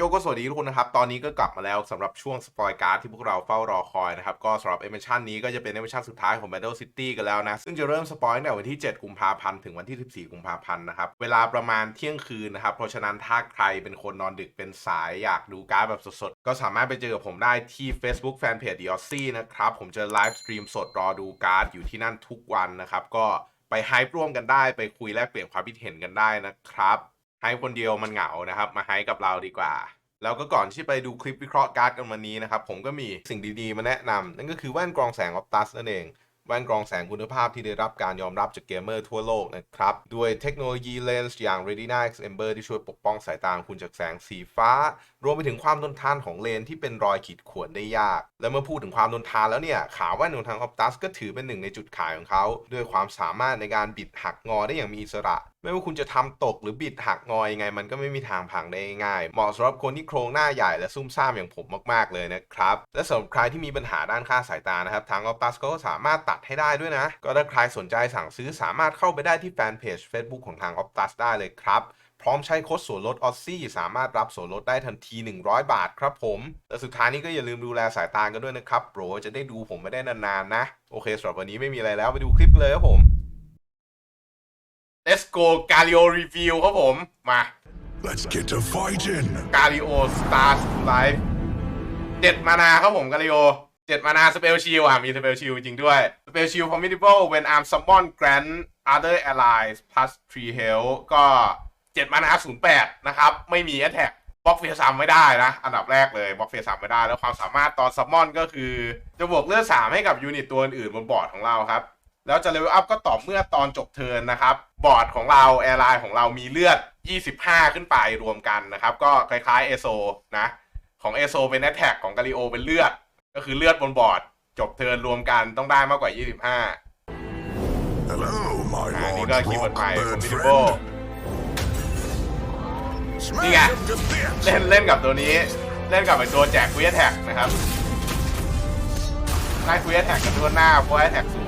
โยก็สวัสดีทุกคนนะครับ ตอนนี้ก็กลับมาแล้วสำหรับช่วงสปอยการ์ดที่พวกเราเฝ้ารอคอยนะครับ ก็สำหรับเอเมชันนี้ก็จะเป็นเอเมชันสุดท้ายของ Battle City กันแล้วนะ ซึ่งจะเริ่มสปอยตั้งแต่วันที่ 7 กุมภาพันธ์ถึงวันที่ 14 กุมภาพันธ์นะครับ เวลาประมาณเที่ยงคืนนะครับ เพราะฉะนั้นถ้าใครเป็นคนนอนดึกเป็นสายอยากดูการ์ดแบบสดๆ ก็สามารถไปเจอกับผมได้ที่ Facebook Fanpage d i o s นะครับผมจะไลฟ์สตรีมสดรอดูการ์ดอยู่ที่นั่นทุกวันนะครับก็ไปไฮป์ร่วมกันได้ไปคุยแลกเปลี่ยนความคิดเห็นกันได้นะครับ ไฮคนเดียวมันเหงานะครับ มาไฮกับเราดีกว่า แล้วก็ก่อนที่ไปดูคลิปวิเคราะห์การ์ดกันวันนี้นะครับ ผมก็มีสิ่งดีๆมาแนะนำนั่นก็คือแว่นกรองแสงออ t ตัสนั่นเองแว่นกรองแสงคุณภาพที่ได้รับการยอมรับจากเกมเมอร์ทั่วโลกนะครับ ด้วยเทคโนโลยีเลนส์อย่าง Retina X Amber ที่ช่วยปกป้องสายตาคุณจากแสงสีฟ้า รวมไปถึงความทนทานของเลนที่เป็นรอยขีดข่วนได้ยาก และเมื่อพูดถึงความทนทานแล้วเนี่ย ขาแว่นของทางออ t ตัสก็ถือเป็นหนึ่งในจุดขายของเขา ด้วยความสามารถในการบิดหักงอได้อย่างมีอิสระไม่ว่าคุณจะทำตกหรือบิดหักงอยังไง มันก็ไม่มีทางพังได้ง่าย เหมาะสำหรับคนที่โครงหน้าใหญ่และซุ่มซ่ามอย่างผมมากๆเลยนะครับ และสำหรับใครที่มีปัญหาด้านค่าสายตานะครับ ทาง Optus ก็สามารถตัดให้ได้ด้วยนะ ก็ถ้าใครสนใจสั่งซื้อสามารถเข้าไปได้ที่แฟนเพจ Facebook ของทาง Optus ได้เลยครับพร้อมใช้โค้ดส่วนลดออซี่สามารถรับส่วนลดได้ทันที 100 บาทครับผม และสุดท้ายนี้ก็อย่าลืมดูแลสายตากันด้วยนะครับโปรจะได้ดูผมไม่ได้นานๆนะ โอเคสำหรับวันนี้ไม่มีอะไรแล้วไปดูคลิปเลยครับผม Let's go กา l ิโอรีวิวครับผม มา Let's get to fighting. กา l ิโอสตาร์ไลฟ์เจ็ดมานาครับผมกา l ิโอเจ็ดมานาสเปลชิลอะ มีสเปลชิลจริงด้วยสเปลชิล formidable when arm summon grant other allies plus 3 health ก็เจ็ดมานาศูนย์แปดนะครับ ไม่มี attack บล็อกเฟียซัมไม่ได้นะ อันดับแรกเลยบล็อกเฟียซัมไม่ได้ แล้วความสามารถตอนซัมมอนก็คือ จะบวกเลือดสามให้กับยูนิตตัวอื่นๆบนบอร์ดของเราครับ แล้วจะเลเวลอัพก็ต่อเมื่อตอนจบเทิร์นนะครับ บอร์ดของเราแอร์ไลน์ของเรามีเลือด 25 ขึ้นไปรวมกันนะครับ ก็คล้ายๆเอโซนะ ของเอโซเป็นแอตแทกของกาลิโอเป็นเลือด ก็คือเลือดบนบอร์ด จบเทิร์นรวมกันต้องได้มากกว่า 25 Hello, my อ่านี่ lord ก็คีย์เวิร์ดใหม่ของ Rockbird มิดิโบ friend. นี่ไง Smash him to bits. เล่นเล่นกับตัวนี้ เล่นกับไอตัวแจกคุยแท็กนะครับได้คุยแท็กกันทั่วหน้าเพราะแท็กศูนย์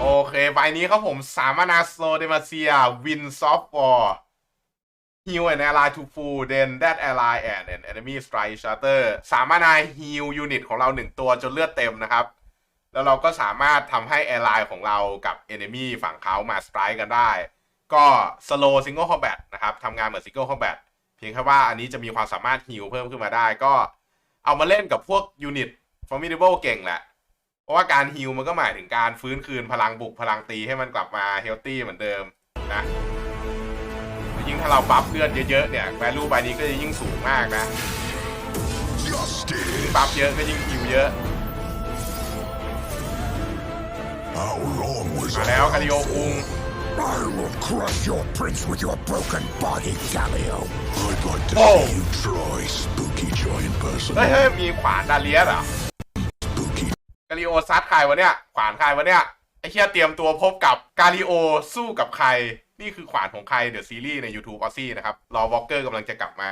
โอเคใบนี้ครับผมสามานาโซเดมาเซียวินซอฟต์วอร์ฮิวแอนแอร์ไลน์ทูฟูเดนแดดแอร์ไลน์แอนด์แอนมี่สไตร์ชาร์เตอร์สามนาฮิวยูนิตของเราหนึ่งตัวจนเลือดเต็มนะครับ แล้วเราก็สามารถทำให้แอร์ไลน์ของเรากับ Enemy ฝั่งเขามาสไตร์กันได้ ก็สโลซิงเกิลคอมแบทนะครับทำงานเหมือนซิงเกิลคอมแบทเพียงแค่ว่าอันนี้จะมีความสามารถฮิวเพิ่มขึ้นมาได้ ก็เอามาเล่นกับพวกยูนิต Formidable เก่งแหละ เพราะว่าการฮิลมันก็หมายถึงการฟื้นคืนพลังบุกพลังตีให้มันกลับมาเฮลตี้เหมือนเดิมนะยิ่งถ้าเราบัฟเลือดเยอะๆเนี่ยแวลูใบนี้ก็จะยิ่งสูงมากนะ Justice. บัฟเยอะก็ยิ่งฮิลเยอะ How long was มา I แล้ว out คาริโอคุง I will crush your prince with your broken body, Galio. I'd like to Oh. see you try, spooky giant person. เฮ้ยเฮ้ยมีขวานดาเลียสเหรอะ Spooky กาลิโอซัดใครวะเนี่ย ขวานใครวะเนี่ย ไอ้เคียเตรียมตัวพบกับกาลิโอสู้กับใคร นี่คือขวานของใครเดอะซีรีส์ใน YouTube ออซี่นะครับ รอวอลเกอร์กำลังจะกลับมา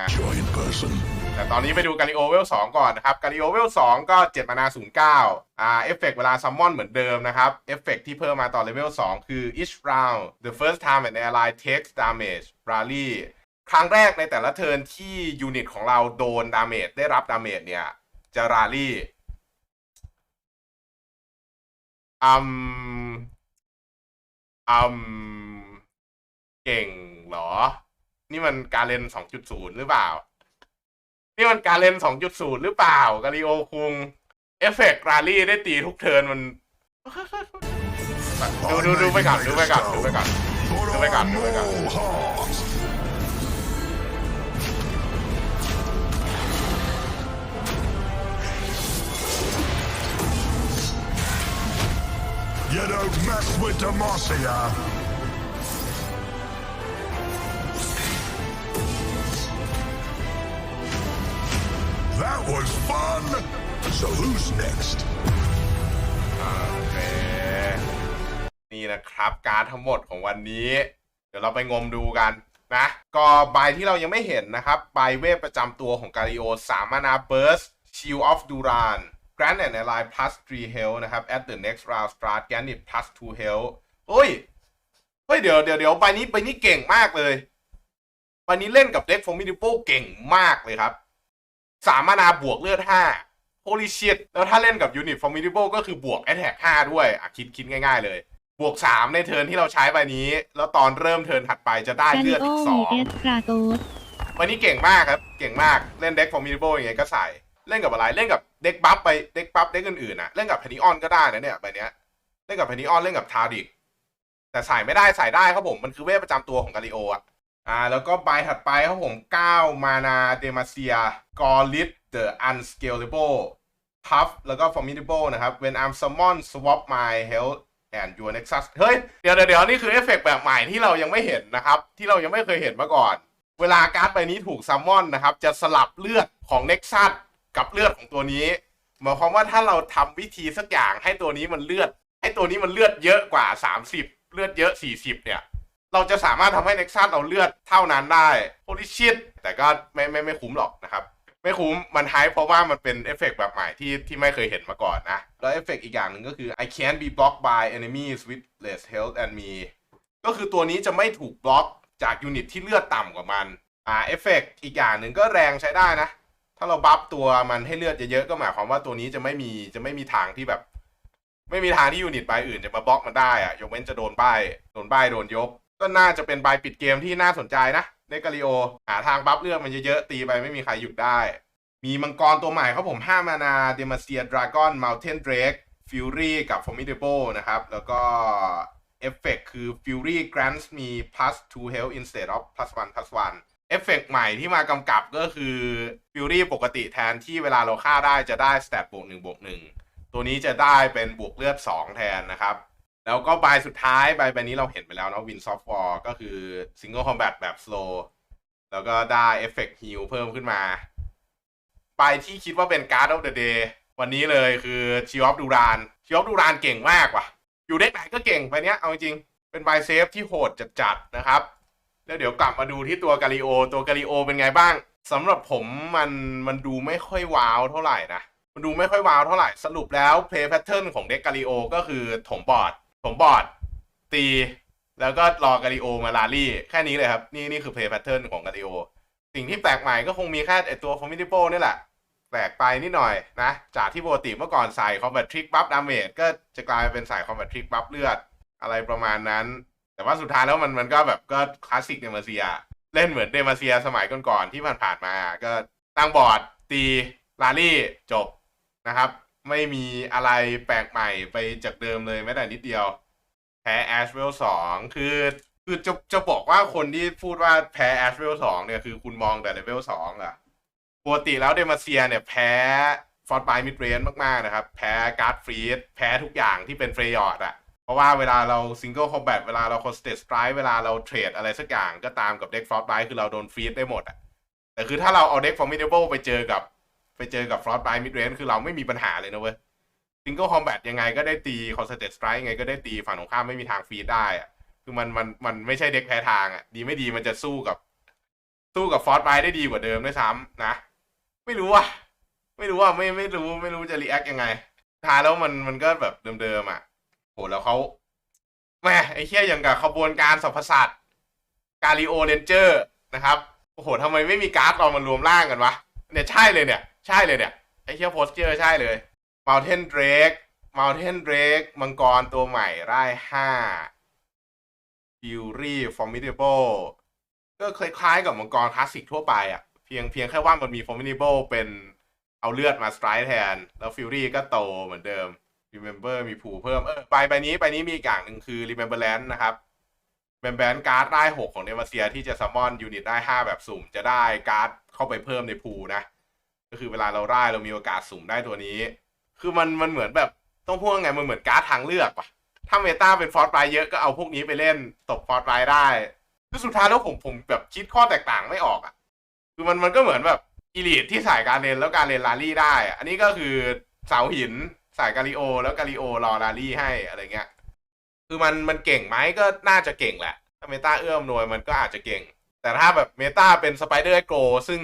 แต่ตอนนี้ไปดูกาลิโอเวล2ก่อนนะครับ กาลิโอเวล2ก็ 7 มานา 09 อ่า เอฟเฟกเวลาซัมมอนเหมือนเดิมนะครับ เอฟเฟกที่เพิ่มมาต่อเลเวล2คือ each round the first time an ally takes damage rally ครั้งแรกในแต่ละเทิร์นที่ยูนิตของเราโดนดาเมจได้รับดาเมจเนี่ยจะราลี่ อืมอืมเก่งเหรอ นี่มันการเล่น2.0หรือเปล่า นี่มันการเล่น2.0หรือเปล่ากาลิโอคุง เอฟเฟกต์ราลี่ได้ตีทุกเทิร์นมัน ดูดูดูไปก่อนดูไปก่อนดูไปก่อน But Oh my God, I'm oh my God. no heart. You don't mess with Demacia! That was fun! So who's next? นี่นะครับ การทั้งหมดของวันนี้ เดี๋ยวเราไปงมดูกันนะก็ใบที่เรายังไม่เห็นนะครับใบเวทประจำตัวของกา i ิโอสามานาเบิร์ส Shield of Duran Grant and Ally plus 3 health นะครับ at the next round start Granite plus 2 health เฮ้ย เฮ้ย เดี๋ยวเดี๋ยวเดี๋ยวใบนี้ใบนี้เก่งมากเลยใบนี้เล่นกับเด็ก Formidable เก่งมากเลยครับ สามมานาบวกเลือดห้า holy shit แล้วถ้าเล่นกับยูนิต formidable ก็คือบวก attack 5ด้วยอะคิดคิดง่ายๆเลย บวก3ในเทิร์นที่เราใช้ใบนี้ แล้วตอนเริ่มเทิร์นถัดไปจะได้กาเลืลิอดโออีกวีเอสคราโตส2วันนี้เก่งมากครับ เก่งมากเล่นเด็ก formidable อย่างเงี้ยก็ใส่ เล่นกับอะไรเล่นกับเด็กบัฟไปเด็กบัฟเด็กอื่นๆนะเล่นกับเพนิออนก็ได้นะเนี่ยใบเนี้ยเล่นกับเพนิออนเล่นกับทาริกแต่ใส่ไม่ได้ใส่ได้ครับผมมันคือเวทประจำตัวของกาลิโออะอ่าแล้วก็ใบถัดไปครับผม9มานาเดมาเซียกอริ the unscalable tough แล้วก็ formidable นะครับ when I'm summon swap my health and your nexus เฮ้ยเดี๋ยวเดี๋ยวเดี๋ยวนี่คือเอฟเฟกต์แบบใหม่ที่เรายังไม่เห็นนะครับ ที่เรายังไม่เคยเห็นมาก่อน เวลาการ์ดใบนี้ถูกซัมมอนนะครับ จะสลับเลือดของ nexus กั กับเลือดของตัวนี้หมายความว่าถ้าเราทำวิธีสักอย่างให้ตัวนี้มันเลือด ให้ตัวนี้มันเลือดเยอะกว่า 30 เลือดเยอะ 40 เนี่ย เราจะสามารถทำให้ Nexus เราเลือดเท่านั้นได้ holy shit แต่ก็ไม่ไม่ไม่คุ้มหรอกนะครับ ไม่คุ้มมันไฮเพราะว่ามันเป็นเอฟเฟกต์แบบใหม่ที่ที่ไม่เคยเห็นมาก่อนนะ แล้วเอฟเฟกต์อีกอย่างหนึ่งก็คือ I can't be blocked by enemies with less health and me ก็คือตัวนี้จะไม่ถูกบล็อกจากยูนิตที่เลือดต่ำกว่ามันอ่าเอฟเฟกต์อีกอย่างหนึ่งก็แรงใช้ได้นะ ถ้าเราบัฟตัวมันให้เลือดเยอะๆก็หมายความว่าตัวนี้จะไม่มีจะไม่มีทางที่แบบ ไม่มีทางที่ยูนิตใบอื่นจะมาบล็อกมันได้อะยกเว้นจะโดนใบโดนใบโดนยก ก็น่าจะเป็นใบปิดเกมที่น่าสนใจนะในกาลิโอหาทางบัฟเลือดมันเยอะๆตีไปไม่มีใครหยุดได้ มีมังกรตัวใหม่ครับผม5มานาเดมาเซียดราก้อนมัลเทนเดรกฟิวรี่กับ Formidable นะครับ แล้วก็เอฟเฟกคือ Fury grants me plus 2 health instead of plus 1 plus 1 เอฟเฟกใหม่ที่มากำกับก็คือ Fury ปกติแทนที่เวลาเราฆ่าได้จะได้ stat บวก1บวก1ตัวนี้จะได้เป็นบวกเลือด 2 แทนนะครับ แล้วก็ใบสุดท้ายใบใบนี้เราเห็นไปแล้วเนาะ Win Soft War ก็คือ Single Combat แบบ Slow แล้วก็ได้ Effect Heal เพิ่มขึ้นมาใบที่คิดว่าเป็น Card of the Day วันนี้เลยคือ c h i of Duran c h i of Duran เก่งมากว่ะ อยู่เด็กไหนก็เก่งใบเนี้ยเอาจริง เป็นใบเซฟที่โหดจัดๆนะครับ แล้วเดี๋ยวกลับมาดูที่ตัวกาลิโอ ตัวกาลิโอเป็นไงบ้างสำหรับผมมันมันดูไม่ค่อยว้าวเท่าไหร่นะ มันดูไม่ค่อยว้าวเท่าไหร่ สรุปแล้ว play pattern ของเด็กกาลิโอก็คือถมบอร์ดถมบอร์ดตี แล้วก็รอกาลิโอมาลารี่ แค่นี้เลยครับ นี่นี่คือ play pattern ของกาลิโอ สิ่งที่แปลกใหม่ก็คงมีแค่ไอตัว formidable นี่แหละ แปลกไปนิดหน่อยนะ จากที่ปกติเมื่อก่อนใส่ combat trick buff damage ก็จะกลายเป็นใส่ combat trick buff เลือด อะไรประมาณนั้น แต่ว่าสุดท้ายแล้วมันมันก็แบบก็คลาสสิกเดมาเซีย เล่นเหมือนเดมาเซียสมัยก่อนๆที่ผ่านๆมา ก็ตั้งบอร์ดตีลารี่จบนะครับ ไม่มีอะไรแปลกใหม่ไปจากเดิมเลยแม้แต่นิดเดียวแพ้แอชเวลสองคือคือจะจะบอกว่าคนที่พูดว่าแพ้แอชเวลสองเนี่ยคือคุณมองแต่เลเวลสองอะปกติแล้วเดมาเซียเนี่ยแพ้ฟอร์ดไบมิดเรนมาก ๆ นะครับ แพ้การ์ดฟรีดแพ้ทุกอย่างที่เป็นเฟรยอร์ดอะ ราะว่าเวลาเราซิงเกิลคอมแบทเวลาเราคอนสเตทสไตร์เวลาเราเทรดอะไรสักอย่างก็ตามกับเด็กฟอร์ไบคือเราโดนฟรีดได้หมดอะแต่คือถ้าเราเอาเด็กฟอร์มิเดเบิลไปเจอกับ ไปเจอกับฟรอสไบมิดเรนคือเราไม่มีปัญหาเลยนะเว้ยซิงเกิลคอมแบทยังไงก็ได้ตีคอนเซนเทรตสไตร์ยังไงก็ได้ตีฝั่งตรงข้ามไม่มีทางฟรีดได้อะคือมันมันมันไม่ใช่เด็กแพ้ทางอะดีไม่ดีมันจะสู้กับ สู้กับฟอร์สไบได้ดีกว่าเดิมด้วยซ้ำนะไม่รู้ว่ะไม่รู้ว่าไม่ไม่รู้ไม่รู้จะรีแอคยังไงท้ายแล้วมันมันก็แบบเดิมๆอะ โหแล้วเขาแหมไอ้เคี้ยอย่างกับขบวนการสัพพสัตว์กาลิโอเรนเจอร์นะครับ โอ้โหทำไมไม่มีการ์ดเรามารวมร่างกันวะ เนี่ยใช่เลยเนี่ย ใช่เลยเนี่ย ไอ้เคี้ยโพสเจอร์ใช่เลย Mountain Drake Mountain Drake มังกรตัวใหม่ไร่ห้า Fury Formidable ก็คล้ายๆกับมังกรคลาสสิกทั่วไปอะ เพียงเพียงแค่ว่ามันมี Formidable เป็นเอาเลือดมาสไตร์แทน แล้ว Fury ก็โตเหมือนเดิม Remember มีผูเพิ่ม เออใบใบนี้ใบนี้มีอีกอย่างหนึ่งคือ Remembrance นะครับเป็นแบนการ์ดได้ 6 ของเนมาเซียที่จะซัมมอนยูนิตได้ 5 แบบสุ่ม จะได้การ์ดเข้าไปเพิ่มในพูนะ ก็คือเวลาเราได้เรามีโอกาสสุ่มได้ตัวนี้ คือมันมันเหมือนแบบต้องพูดว่าไงมันเหมือนการ์ดทางเลือกปะถ้าเมตาเป็นฟอร์สไ i เยอะก็เอาพวกนี้ไปเล่นตบฟอร์สไ i ได้คือสุดท้ายแล้วผมผมแบบคิดข้อแตกต่างไม่ออกอะ คือมันมันก็เหมือนแบบอีลีทที่สายการเลนแล้วการเลนลารี่ได้อะอันนี้ก็คือเสาหิน สายกาลิโอ แล้วกาลิโอรอลารี่ให้อะไรเงี้ย คือมันมันเก่งไหมก็น่าจะเก่งแหละ ถ้าเมตาเอื้อมหน่วยมันก็อาจจะเก่ง แต่ถ้าแบบเมตาเป็นสไปเดอร์โกซึ่ง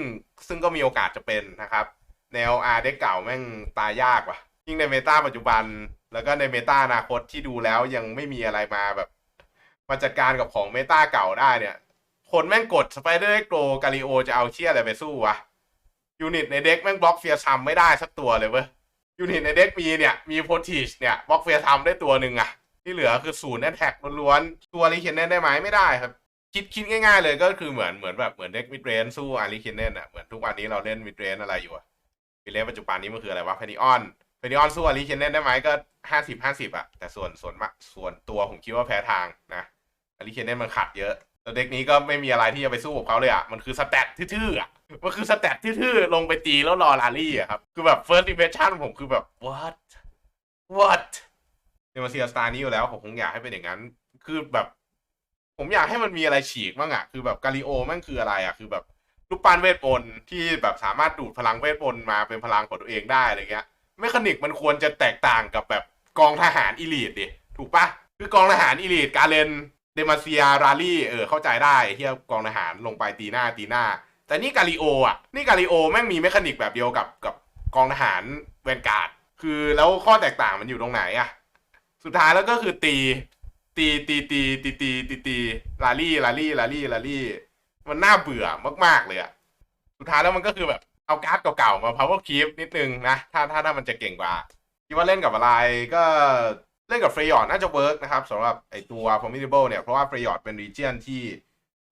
ซึ่งก็มีโอกาสจะเป็นนะครับ แนวอาร์เด็กเก่าแม่งตายยากว่ะ ยิ่งในเมตาปัจจุบัน แล้วก็ในเมตาอนาคตที่ดูแล้วยังไม่มีอะไรมาแบบมาจัดการกับของเมตาเก่าได้เนี่ย คนแม่งกดสไปเดอร์โกกาลิโอจะเอาเชี่ยอะไรไปสู้วะยูนิตในเด็กแม่งบล็อกเฟียร์ซัมไม่ได้สักตัวเลยเว้ย ยูนิตในเด็กมีเนี่ย มีโพทีชเนี่ยบล็อกเฟียร์ซัมได้ตัวหนึ่งอะที่เหลือคือศูนย์แอนแท็กล้วนๆ ตัวอาริเคนเนนได้ไหมไม่ได้ครับ คิดคิดง่ายๆเลยก็คือเหมือนเหมือนแบบเหมือนเด็กมิดเรนสู้อาริเคนเนนอะเหมือนทุกวันนี้เราเล่นมิดเรนอะไรอยู่อะมิดเรนปัจจุบันนี้มันคืออะไรวะเพนิออนเพนิออนสู้อาริเคนเนนได้ไหมก็ห้าสิบห้าสิบอะแต่ส่วนส่วนมาส่วนตัวผมคิดว่าแพ้ทางนะอาริเคนเนนมันขัดเยอะ แล้วเด็กนี้ก็ไม่มีอะไรที่จะไปสู้กับเขาเลยอะ มันคือสแตททื่อๆอะ มันคือสแตททื่อๆลงไปตีแล้วรอลารี่อะครับ คือแบบ first impression ผมคือแบบ what what เดมาเซียสตาร์นี้อยู่แล้วผมคงอยากให้เป็นอย่างนั้น คือแบบ ผมอยากให้มันมีอะไรฉีกบ้างอะ คือแบบกาลิโอแม่งคืออะไรอะ คือแบบรูปปั้นเวทมนต์ที่แบบสามารถดูดพลังเวทมนต์มาเป็นพลังของตัวเองได้อะไรเงี้ยเมคานิกมันควรจะแตกต่างกับแบบกองทหารอีลีทดิ ถูกปะคือกองทหารอีลีทการเลน ดมาเซียราลี่เออเข้าใจได้เที่กองทหารลงไปตีหน้าตีหน้า แต่นี่กาลิโออะนี่กาลิโอแม่งมีเมคานิกแบบเดียวกับกับกองทหารแวนการ์ดคือแล้วข้อแตกต่างมันอยู่ตรงไหนอะสุดท้ายแล้วก็คือตี ตีตีตีตีตีตีตีลาลี่ลาลี่ลาลี่ลาลี่ มันน่าเบื่อมากๆเลยอะสุดท้ายแล้วมันก็คือแบบเอาการ์ดเก่าๆมา power keep นิดนึงนะถ้าถ้าถ้ามันจะเก่งกว่าคิดว่าเล่นกับอะไรก็ เล่นกับเฟรยอร์น่าจะเวิร์กนะครับสำหรับไอตัว formidable เนี่ย เพราะว่าเฟรยอร์เป็น region ที่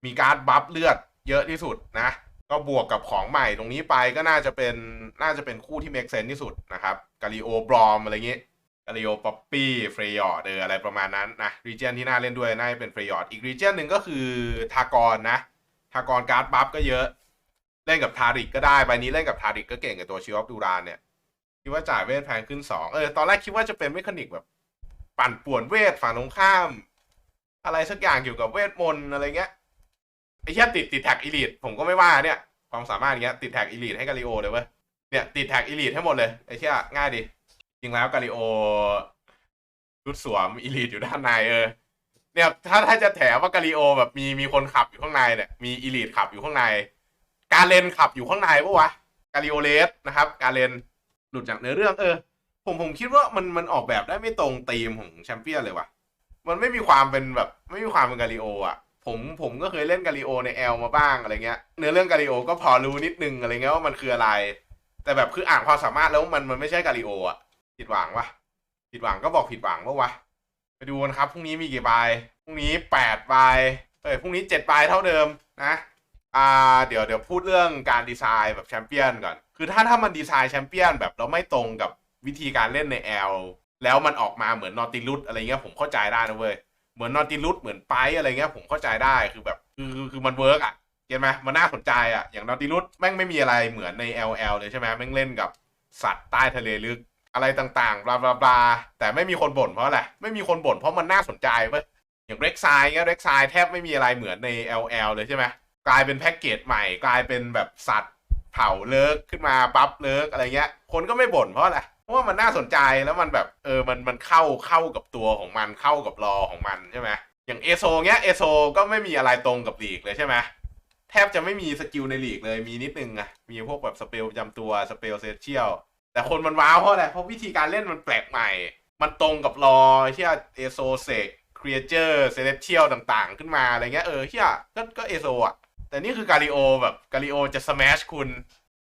มีการบัฟเลือดเยอะที่สุดนะ ก็บวกกับของใหม่ตรงนี้ไปก็น่าจะเป็นน่าจะเป็นคู่ที่ make sense ที่สุดนะครับกาลิโอบรอมอะไรเงี้ยกาลิโอป๊อปปี้เฟรยอร์เอออะไรประมาณนั้นนะ region ที่น่าเล่นด้วยน่าจะเป็นเฟรยอร์อีก region หนึ่งก็คือทากรนะทากรการ์ดบัฟก็เยอะ เล่นกับทาริกก็ได้ใบนี้เล่นกับทาริกก็เก่งกับตัวชิออฟดูรานเนี่ยคิดว่าจ่ายเวทแพงขึ้นสองเออตอนแรกคิดว่าจะเป็นเมคานิกแบบ ปั่นป่วนเวทฝั่งตรงข้าม อะไรสักอย่างเกี่ยวกับเวทมนต์อะไรเงี้ยไอ้แค่ติดติดแท็กอีลิทผมก็ไม่ว่าเนี่ย ความสามารถอย่างเงี้ยติดแท็กอีลิทให้กาลิโอเลยเว้ยเนี่ยติดแท็กอีลิทให้หมดเลยไอ้เชี่ยง่ายดิจริงแล้วกาลิโอชุดสวมอีลิทอยู่ด้านในเออเนี่ยถ้าถ้าจะแถว่ากาลิโอแบบมีมีคนขับอยู่ข้างในเนี่ยมีอีลิทขับอยู่ข้างใน การเลนขับอยู่ข้างในปะวะกาลิโอเลสนะครับ การเลนหลุดจากเนื้อเรื่องเออ ผมผมคิดว่ามันมันออกแบบได้ไม่ตรงธีมของแชมเปี้ยนเลยว่ะ มันไม่มีความเป็นแบบไม่มีความเป็นกาลิโออะ ผมผมก็เคยเล่นกาลิโอในแอลมาบ้างอะไรเงี้ย เนื้อเรื่องกาลิโอก็พอรู้นิดนึงอะไรเงี้ยว่ามันคืออะไร แต่แบบคืออ่านความสามารถแล้วมันมันไม่ใช่กาลิโออะ ผิดหวังวะผิดหวังก็บอกผิดหวังปะวะ ไปดูกันครับพรุ่งนี้มีกี่ใบ พรุ่งนี้แปดใบ เอ้ยพรุ่งนี้เจ็ดใบเท่าเดิมนะอ่าเดี๋ยวเดี๋ยวพูดเรื่องการดีไซน์แบบแชมเปี้ยนก่อน คือถ้าถ้ามันดีไซน์แชมเปี้ยนแบบเราไม่ตรงกับ วิธีการเล่นในแอลแล้วมันออกมาเหมือนนอติลุสอะไรเงี้ยผมเข้าใจได้นะเว้ยเหมือนนอติลุสเหมือนไปอะไรเงี้ยผมเข้าใจได้คือแบบคือคือคือมันเวิร์กอะเห็นไหมมันน่าสนใจอะอย่างนอติลุสแม่งไม่มีอะไรเหมือนใน LL เลยใช่ไหมแม่งเล่นกับสัตว์ใต้ทะเลลึกอะไรต่างๆบลาบลาบลาแต่ไม่มีคนบ่นเพราะอะไรไม่มีคนบ่นเพราะมันน่าสนใจเว้ยอย่างเร็กไซเงี้ยเร็กไซแทบไม่มีอะไรเหมือนใน LL เลยใช่ไหมกลายเป็นแพ็กเกจใหม่กลายเป็นแบบสัตว์เผาเลิกขึ้นมาปั๊บเลิกอะไรเงี้ย คนก็ไม่บ่นเพราะอะไร เพราะว่ามันน่าสนใจแล้วมันแบบเออมันมันเข้าเข้ากับตัวของมันเข้ากับรอของมันใช่ไหมอย่างเอโซเงี้ยเอโซก็ไม่มีอะไรตรงกับลีกเลยใช่ไหมแทบจะไม่มีสกิลในลีกเลยมีนิดนึงอะมีพวกแบบสเปลประจำตัวสเปลเซเชียลแต่คนมันว้าวเพราะอะไรเพราะวิธีการเล่นมันแปลกใหม่ มันตรงกับรอเชี่ยเอโซเซกครีเอเจอร์เซเลเชียลต่างๆ ขึ้นมาอะไรเงี้ยเออเฮียก็ก็เอโซอะแต่นี่คือกาลิโอแบบกาลิโอจะส a s h คุณ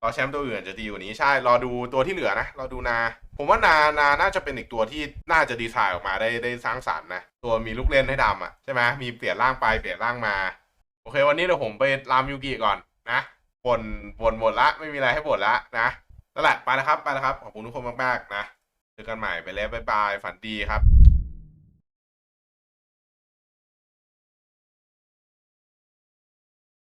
รอแชมป์ตัวอื่นจะดีกว่านี้ใช่รอดูตัวที่เหลือนะรอดูนา ผมว่านานาน่าจะเป็นอีกตัวที่น่าจะดีไซน์ออกมาได้ได้สร้างสรรค์นะตัวมีลูกเล่นให้ดำอะใช่ไหมมีเปลี่ยนร่างไปเปลี่ยนร่างมา โอเค วันนี้เดี๋ยวผมไปรามยูกิก่อนนะบนบนหมดละไม่มีอะไรให้บ่นละนะนั่นแหละไปแล้วครับไปแล้วครับขอบคุณทุกคนมากๆนะเจอกันใหม่ไปแล้วบ๊ายบายฝันดีครับ